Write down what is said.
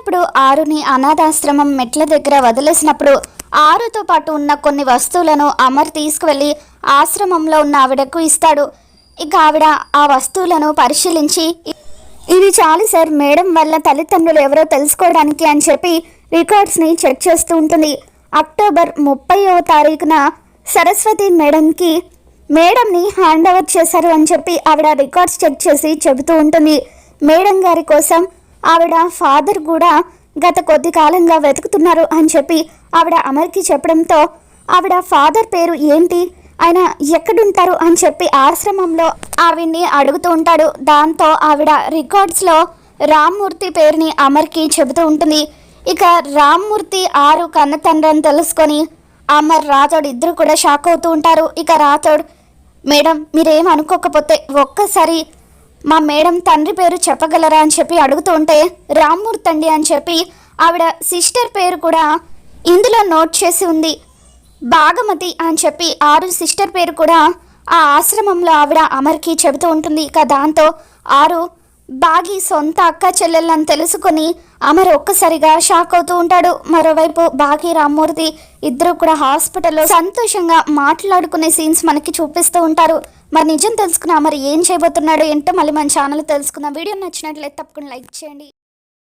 చిన్నప్పుడు ఆరుని అనాథాశ్రమం మెట్ల దగ్గర వదిలేసినప్పుడు ఆరుతో పాటు ఉన్న కొన్ని వస్తువులను అమర్ తీసుకువెళ్ళి ఆశ్రమంలో ఉన్న ఆవిడకు ఇస్తాడు. ఇక ఆవిడ ఆ వస్తువులను పరిశీలించి ఇవి చాలు సార్ మేడం వల్ల తల్లిదండ్రులు ఎవరో తెలుసుకోవడానికి అని చెప్పి రికార్డ్స్ని చెక్ చేస్తూ ఉంటుంది. అక్టోబర్ ముప్పైవ తారీఖున సరస్వతి మేడంకి మేడంని హ్యాండ్ ఓవర్ చేశారు అని చెప్పి ఆవిడ రికార్డ్స్ చెక్ చేసి చెబుతూ ఉంటుంది. మేడం గారి కోసం ఆవిడ ఫాదర్ కూడా గత కొద్ది కాలంగా వెతుకుతున్నారు అని చెప్పి ఆవిడ అమర్కి చెప్పడంతో ఆవిడ ఫాదర్ పేరు ఏంటి? ఆయన ఎక్కడుంటారు? అని చెప్పి ఆశ్రమంలో ఆవిడ్ని అడుగుతూ ఉంటాడు. దాంతో ఆవిడ రికార్డ్స్లో రామ్మూర్తి పేరుని అమర్కి చెబుతూ ఉంటుంది. ఇక రామ్మూర్తి ఆరు కన్న తండ్రి తెలుసుకొని అమర్ రాథోడ్ ఇద్దరు కూడా షాక్ అవుతూ ఉంటారు. ఇక రాథోడ్ మేడం మీరేం అనుకోకపోతే ఒక్కసారి మా మేడం తండ్రి పేరు చెప్పగలరా అని చెప్పి అడుగుతూ ఉంటే రామ్మూర్తి అండి అని చెప్పి ఆవిడ సిస్టర్ పేరు కూడా ఇందులో నోట్ చేసి ఉంది. భాగమతి అని చెప్పి ఆరు సిస్టర్ పేరు కూడా ఆ ఆశ్రమంలో ఆవిడ అమర్కి చెబుతూ ఉంటుంది. ఇక దాంతో ఆరు బాగి సొంత అక్క చెల్లెళ్ళని తెలుసుకొని అమర్ ఒక్కసారిగా షాక్ అవుతూ ఉంటాడు. మరోవైపు బాగి రామ్మూర్తి ఇద్దరు కూడా హాస్పిటల్లో సంతోషంగా మాట్లాడుకునే సీన్స్ మనకి చూపిస్తూ ఉంటారు. మరి నిజం తెలుసుకున్నా మరి ఏం చేయబోతున్నాడు ఏంటో మళ్ళీ మన ఛానల్ తెలుసుకుందాం. వీడియో నచ్చినట్లయితే తప్పకుండా లైక్ చేయండి.